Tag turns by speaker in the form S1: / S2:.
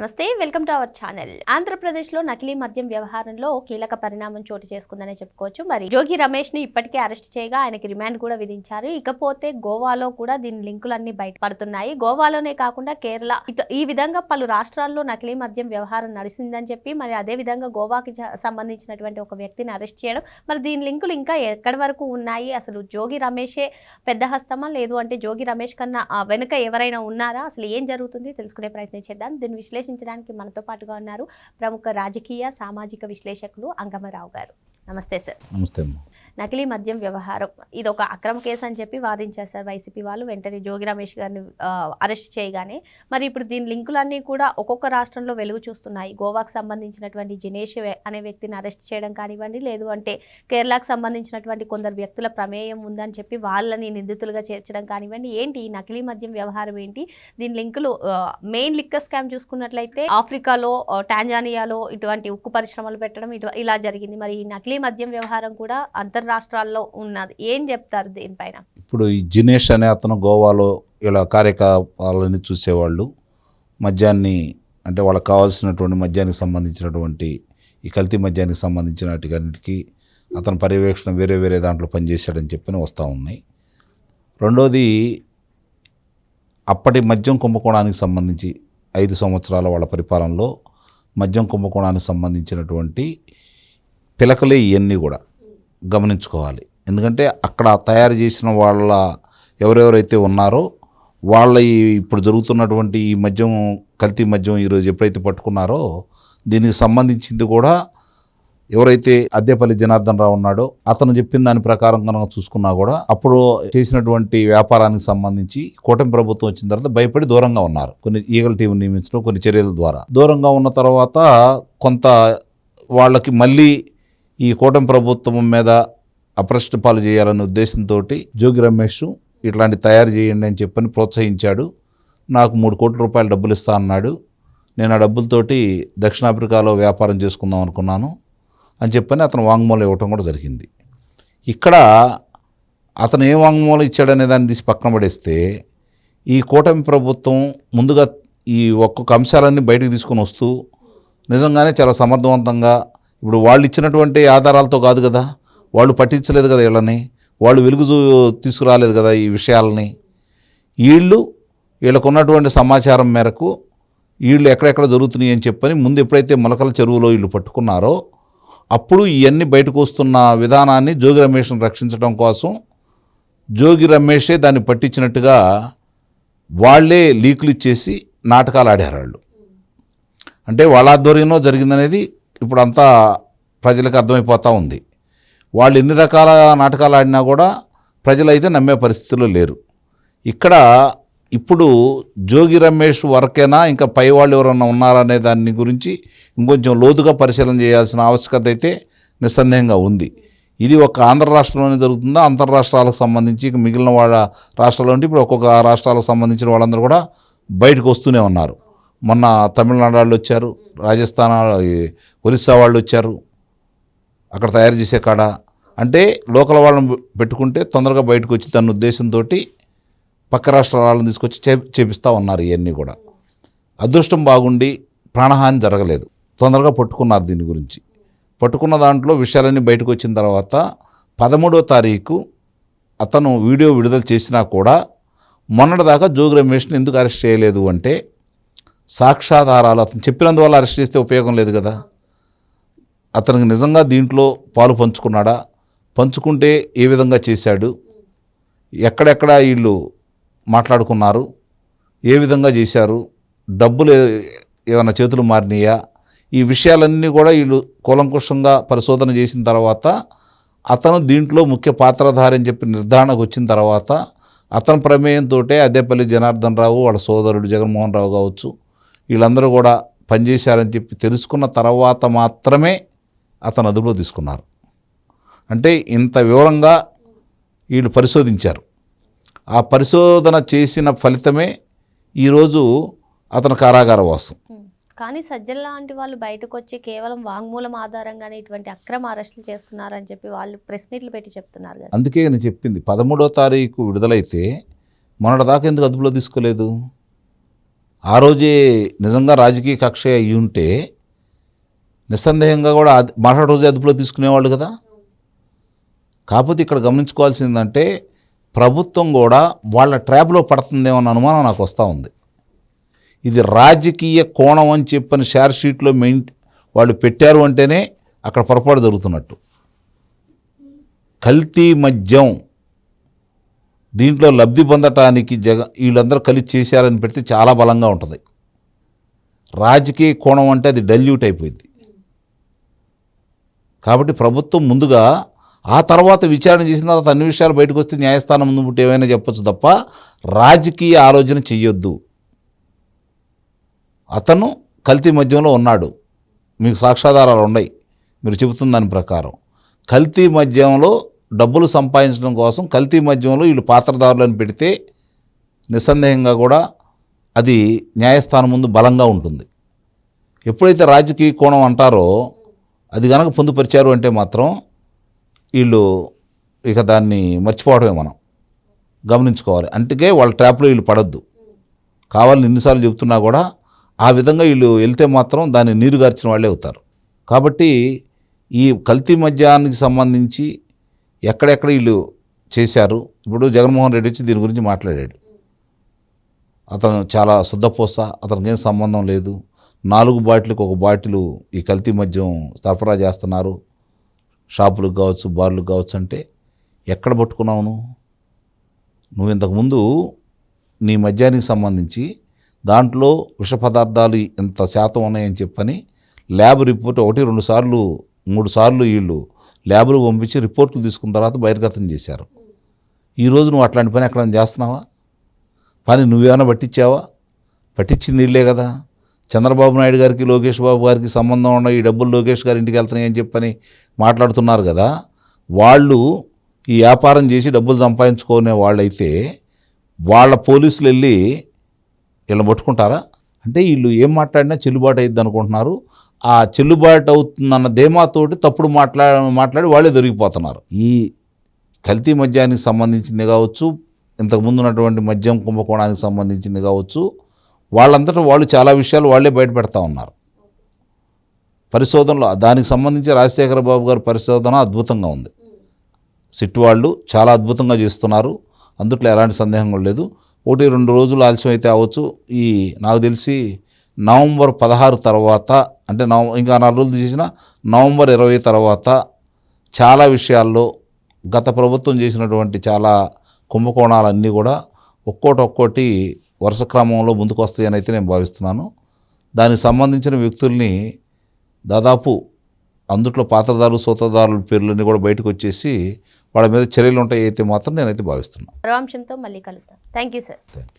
S1: నమస్తే welcome to our channel. ఆంధ్రప్రదేశ్లో నకిలీ మద్యం వ్యవహారంలో కీలక పరిణామం చోటు చేసుకుందనే చెప్పుకోవచ్చు. మరి జోగి రమేష్ని ఇప్పటికే అరెస్ట్ చేయగా ఆయనకి రిమాండ్ కూడా విధించారు. ఇకపోతే గోవాలో కూడా దీని లింకులన్నీ బయటపడుతున్నాయి గోవాలోనే కాకుండా కేరళ. ఈ విధంగా పలు రాష్ట్రాల్లో నకిలీ మద్యం వ్యవహారం నడిచిందని చెప్పి మరి అదే విధంగా గోవాకి సంబంధించినటువంటి ఒక వ్యక్తిని అరెస్ట్ చేయడం మరి దీని లింకులు ఇంకా ఎక్కడి వరకు ఉన్నాయి? అసలు జోగి రమేషే పెద్ద హస్తమా లేదు? అంటే జోగి రమేష్ కన్నా వెనుక ఎవరైనా ఉన్నారా? అసలు ఏం జరుగుతుంది? తెలుసుకునే ప్రయత్నం చేద్దాం. దీని విశ్లేషణ విశ్లేషించడానికి మనతో పాటుగా ఉన్నారు ప్రముఖ రాజకీయ సామాజిక విశ్లేషకులు అంగమరావు గారు. నమస్తే సార్.
S2: నమస్తే
S1: నకిలీ మద్యం వ్యవహారం. ఇది ఒక అక్రమ కేసు అని చెప్పి వాదించారు సార్ వైసీపీ వాళ్ళు. వెంటనే జోగి రమేష్ గారిని అరెస్ట్ చేయగానే మరి ఇప్పుడు దీని లింకులన్నీ కూడా ఒక్కొక్క రాష్ట్రంలో వెలుగు చూస్తున్నాయి. గోవాకు సంబంధించినటువంటి జినేష్ అనే వ్యక్తిని అరెస్ట్ చేయడం కానివ్వండి లేదు అంటే కేరళకు సంబంధించినటువంటి కొందరు వ్యక్తుల ప్రమేయం ఉందని చెప్పి వాళ్ళని నిందితులుగా చేర్చడం కానివ్వండి ఏంటి ఈ నకిలీ మద్యం వ్యవహారం ఏంటి? దీని లింకులు మెయిన్ లిక్కర్ స్కామ్ చూసుకున్నట్లయితే ఆఫ్రికాలో టాంజానియాలో ఇటువంటి ఉక్కు పరిశ్రమలు పెట్టడం ఇటు ఇలా జరిగింది. మరి ఈ నకిలీ మద్యం వ్యవహారం కూడా అంతర్ రాష్ట్రాల్లో ఉన్నది. ఏం చెప్తారు దీనిపైన?
S2: ఇప్పుడు ఈ జినేష్ అనే అతను గోవాలో ఇలా కార్యకలాపాలని చూసేవాళ్ళు. మద్యాన్ని అంటే వాళ్ళకి కావాల్సినటువంటి మద్యానికి సంబంధించినటువంటి ఈ కల్తీ మద్యానికి సంబంధించిన వాటికన్నిటికీ అతని పర్యవేక్షణ వేరే వేరే దాంట్లో పనిచేశాడని చెప్పి వస్తూ ఉన్నాయి. రెండోది అప్పటి మద్యం కుంభకోణానికి సంబంధించి ఐదు సంవత్సరాల వాళ్ళ పరిపాలనలో మద్యం కుంభకోణానికి సంబంధించినటువంటి పిలకలే ఇవన్నీ కూడా. గమనించుకోవాలి. ఎందుకంటే అక్కడ తయారు చేసిన వాళ్ళ ఎవరెవరైతే ఉన్నారో వాళ్ళ ఇప్పుడు జరుగుతున్నటువంటి ఈ మద్యం కల్తీ మద్యం ఈరోజు ఎప్పుడైతే పట్టుకున్నారో దీనికి సంబంధించింది కూడా ఎవరైతే అద్దెపల్లి జనార్దన్ రావు ఉన్నాడో అతను చెప్పిన దాని ప్రకారం కనుక చూసుకున్నా కూడా అప్పుడు చేసినటువంటి వ్యాపారానికి సంబంధించి కూటమి ప్రభుత్వం వచ్చిన తర్వాత భయపడి దూరంగా ఉన్నారు. కొన్ని ఈగల టీం నియమించడం కొన్ని చర్యల ద్వారా. దూరంగా ఉన్న తర్వాత కొంత వాళ్ళకి మళ్ళీ ఈ కూటమి ప్రభుత్వం మీద అప్రష్ట పాలు చేయాలనే ఉద్దేశంతో జోగి రమేష్ ఇట్లాంటి తయారు చేయండి అని చెప్పని ప్రోత్సహించాడు. నాకు మూడు కోట్ల రూపాయలు డబ్బులు ఇస్తా అన్నాడు. నేను ఆ డబ్బులతోటి దక్షిణాఫ్రికాలో వ్యాపారం చేసుకుందాం అనుకున్నాను అని చెప్పని అతను వాంగ్మూలం ఇవ్వటం కూడా జరిగింది. ఇక్కడ అతను ఏ వాంగ్మూలం ఇచ్చాడనే దాన్ని తీసి పక్కన పడేస్తే ఈ కూటమి ప్రభుత్వం ముందుగా ఈ ఒక్కొక్క అంశాలన్నీ బయటకు తీసుకొని వస్తూ నిజంగానే చాలా సమర్థవంతంగా ఇప్పుడు వాళ్ళు ఇచ్చినటువంటి ఆధారాలతో కాదు కదా. వాళ్ళు పట్టించలేదు కదా వీళ్ళని. వాళ్ళు వెలుగు తీసుకురాలేదు కదా ఈ విషయాలని. వీళ్ళు వీళ్ళకున్నటువంటి సమాచారం మేరకు వీళ్ళు ఎక్కడెక్కడ జరుగుతున్నాయి అని చెప్పని ముందు ఎప్పుడైతే మొలకల చెరువులో వీళ్ళు పట్టుకున్నారో అప్పుడు ఇవన్నీ బయటకు వస్తున్న విధానాన్ని జోగి రమేష్ను రక్షించడం కోసం జోగి రమేషే దాన్ని పట్టించినట్టుగా వాళ్ళే లీకులు ఇచ్చేసి నాటకాలు ఆడారు వాళ్ళు. అంటే వాళ్ళ ఆధ్వర్యంలో జరిగిందనేది ఇప్పుడు అంతా ప్రజలకు అర్థమైపోతూ ఉంది. వాళ్ళు ఎన్ని రకాల నాటకాలు ఆడినా కూడా ప్రజలైతే నమ్మే పరిస్థితుల్లో లేరు. ఇక్కడ ఇప్పుడు జోగి రమేష్ వరకేనా ఇంకా పై వాళ్ళు ఎవరన్నా ఉన్నారా అనే దాని గురించి ఇంకొంచెం లోతుగా పరిశీలన చేయాల్సిన ఆవశ్యకత అయితే నిస్సందేహంగా ఉంది. ఇది ఒక ఆంధ్ర రాష్ట్రంలోనే జరుగుతుందా? అంతర్రాష్ట్రాలకు సంబంధించి ఇక మిగిలిన వాళ్ళ రాష్ట్రాల్లో ఇప్పుడు ఒక్కొక్క రాష్ట్రాలకు సంబంధించిన వాళ్ళందరూ కూడా బయటకు వస్తూనే ఉన్నారు. మొన్న తమిళనాడు వాళ్ళు వచ్చారు రాజస్థాన్ ఒరిస్సా వాళ్ళు వచ్చారు అక్కడ తయారు చేసే కాడ. అంటే లోకల్ వాళ్ళని పెట్టుకుంటే తొందరగా బయటకు వచ్చి తన ఉద్దేశంతో పక్క రాష్ట్రాల వాళ్ళని తీసుకొచ్చి చే చేపిస్తూ ఉన్నారు ఇవన్నీ కూడా. అదృష్టం బాగుండి ప్రాణహాని జరగలేదు. తొందరగా పట్టుకున్నారు దీని గురించి. పట్టుకున్న దాంట్లో విషయాలన్నీ బయటకు వచ్చిన తర్వాత పదమూడో తారీఖు అతను వీడియో విడుదల చేసినా కూడా మొన్నటిదాకా జోగి రమేష్ని ఎందుకు అరెస్ట్ చేయలేదు అంటే సాక్ష్యాధారాలు. అతను చెప్పినందువల్ల అరెస్ట్ చేస్తే ఉపయోగం లేదు కదా. అతనికి నిజంగా దీంట్లో పాలు పంచుకున్నాడా? పంచుకుంటే ఏ విధంగా చేశాడు? ఎక్కడెక్కడ వీళ్ళు మాట్లాడుకున్నారు? ఏ విధంగా చేశారు? డబ్బులు ఏమైనా చేతులు మారినాయా? ఈ విషయాలన్నీ కూడా వీళ్ళు కూలంకుషంగా పరిశోధన చేసిన తర్వాత అతను దీంట్లో ముఖ్య పాత్రధారి అని చెప్పి నిర్ధారణకు వచ్చిన తర్వాత అతని ప్రమేయంతో అదేపల్లి జనార్దన్ రావు వాళ్ళ సోదరుడు జగన్మోహన్ రావు కావచ్చు వీళ్ళందరూ కూడా పనిచేశారని చెప్పి తెలుసుకున్న తర్వాత మాత్రమే అతను అదుపులో తీసుకున్నారు. అంటే ఇంత వివరంగా వీళ్ళు పరిశోధించారు. ఆ పరిశోధన చేసిన ఫలితమే ఈరోజు అతను కారాగార వాసం.
S1: ఉమ్. కానీ సజ్జల లాంటి వాళ్ళు బయటకు వచ్చి కేవలం వాంగ్మూలం ఆధారంగానే ఇటువంటి అక్రమ అరెస్టులు చేస్తున్నారని చెప్పి వాళ్ళు ప్రెస్ మీట్లు పెట్టి చెప్తున్నారు
S2: అందుకే నేను చెప్పింది పదమూడో తారీఖు విడుదలైతే మొన్నటిదాకా ఎందుకు అదుపులో తీసుకోలేదు? ఆ రోజే నిజంగా రాజకీయ కక్ష అయి ఉంటే నిస్సందేహంగా కూడా అది రోజు అదుపులో తీసుకునేవాళ్ళు కదా. కాకపోతే ఇక్కడ గమనించుకోవాల్సిందంటే ప్రభుత్వం కూడా వాళ్ళ ట్రాప్లో పడుతుందేమో అనుమానం నాకు వస్తూ ఉంది. ఇది రాజకీయ కోణం అని చెప్పని షేర్ షీట్లో మెయిన్ వాళ్ళు పెట్టారు అంటేనే అక్కడ పొరపాటు జరుగుతున్నట్టు. కల్తీ మద్యం దీంట్లో లబ్ధి పొందటానికి జగ వీళ్ళందరూ కలిసి చేశారని పెడితే చాలా బలంగా ఉంటుంది. రాజకీయ కోణం అంటే అది డల్యూట్ అయిపోయింది. కాబట్టి ప్రభుత్వం ముందుగా ఆ తర్వాత విచారణ చేసిన తర్వాత అన్ని విషయాలు బయటకు వస్తే న్యాయస్థానం ముందు పుట్టి ఏమైనా చెప్పొచ్చు తప్ప రాజకీయ ఆలోచన చెయ్యొద్దు. అతను కల్తీ మద్యంలో ఉన్నాడు. మీకు సాక్ష్యాధారాలు ఉన్నాయి. మీరు చెబుతున్న దాని ప్రకారం. కల్తీ మద్యంలో డబ్బులు సంపాదించడం కోసం కల్తీ మద్యంలో వీళ్ళు పాత్రదారులను పెడితే నిస్సందేహంగా కూడా అది న్యాయస్థానం ముందు బలంగా ఉంటుంది. ఎప్పుడైతే రాజకీయ కోణం అంటారో అది కనుక పొందుపరిచారు అంటే మాత్రం వీళ్ళు ఇక దాన్ని మర్చిపోవడమే మనం. గమనించుకోవాలి. అందుకే వాళ్ళ ట్రాప్లో వీళ్ళు పడద్దు. కావాలని ఎన్నిసార్లు చెబుతున్నా కూడా ఆ విధంగా వీళ్ళు వెళ్తే మాత్రం దాన్ని నీరు గార్చిన వాళ్ళే అవుతారు. కాబట్టి ఈ కల్తీ మద్యానికి సంబంధించి ఎక్కడెక్కడ వీళ్ళు చేశారు? ఇప్పుడు జగన్మోహన్ రెడ్డి వచ్చి దీని గురించి మాట్లాడాడు. అతను చాలా శుద్ధపోస అతనికి ఏం సంబంధం లేదు. నాలుగు బాటిల్కి ఒక బాటిలు ఈ కల్తీ మద్యం సరఫరా చేస్తున్నారు. షాపులకు కావచ్చు బార్లకు కావచ్చు అంటే ఎక్కడ పట్టుకున్నావు నువ్వు? నువ్వు ఇంతకుముందు నీ మద్యానికి సంబంధించి దాంట్లో విష పదార్థాలు ఇంత శాతం ఉన్నాయని చెప్పని ల్యాబ్ రిపోర్ట్ ఒకటి రెండు సార్లు మూడు సార్లు వీళ్ళు ల్యాబ్లు పంపించి రిపోర్ట్లు తీసుకున్న తర్వాత బహిర్గతం చేశారు. ఈరోజు నువ్వు అట్లాంటి పని ఎక్కడ చేస్తున్నావా? పని నువ్వేమైనా పట్టించావా? పట్టించింది ఇల్లే కదా. చంద్రబాబు నాయుడు గారికి లోకేష్ బాబు గారికి సంబంధం ఉన్న ఈ డబ్బులు లోకేష్ గారి ఇంటికి వెళ్తున్నాయి అని చెప్పని మాట్లాడుతున్నారు కదా. వాళ్ళు ఈ వ్యాపారం చేసి డబ్బులు సంపాదించుకునే వాళ్ళైతే వాళ్ళ పోలీసులు వెళ్ళి వీళ్ళని పట్టుకుంటారా? అంటే వీళ్ళు ఏం మాట్లాడినా చెల్లుబాటు అవుతుంది అనుకుంటున్నారు. ఆ చెల్లుబాటు అవుతుందన్న ధీమాతోటి తప్పుడు మాట్లా మాట్లాడి వాళ్ళే దొరికిపోతున్నారు. ఈ కల్తీ మద్యానికి సంబంధించింది కావచ్చు ఇంతకుముందు ఉన్నటువంటి మద్యం కుంభకోణానికి సంబంధించింది కావచ్చు వాళ్ళంతటా వాళ్ళు చాలా విషయాలు వాళ్ళే బయటపెడతా ఉన్నారు. పరిశోధనలో దానికి సంబంధించి రాజశేఖర బాబు గారి పరిశోధన అద్భుతంగా ఉంది. సిట్ వాళ్ళు చాలా అద్భుతంగా చేస్తున్నారు. అందుట్లో ఎలాంటి సందేహం లేదు. ఒకటి రెండు రోజులు ఆలస్యం అయితే అవ్వచ్చు. ఈ నాకు తెలిసి నవంబర్ పదహారు తర్వాత అంటే నవ ఇంకా నాలుగు రోజులు చేసిన నవంబర్ ఇరవై తర్వాత చాలా విషయాల్లో గత ప్రభుత్వం చేసినటువంటి చాలా కుంభకోణాలన్నీ కూడా ఒక్కోటి ఒక్కోటి వరుస క్రమంలో ముందుకు వస్తాయని అయితే నేను భావిస్తున్నాను. దానికి సంబంధించిన వ్యక్తుల్ని దాదాపు అందుట్లో పాత్రదారులు సూత్రధారుల పేర్లన్నీ కూడా బయటకు వచ్చేసి వాళ్ళ మీద చర్యలు ఉంటాయి అయితే మాత్రం నేనైతే భావిస్తున్నాను
S1: మరో అంశంతో మళ్ళీ కలుద్దాం. Thank you sir.
S2: Thank you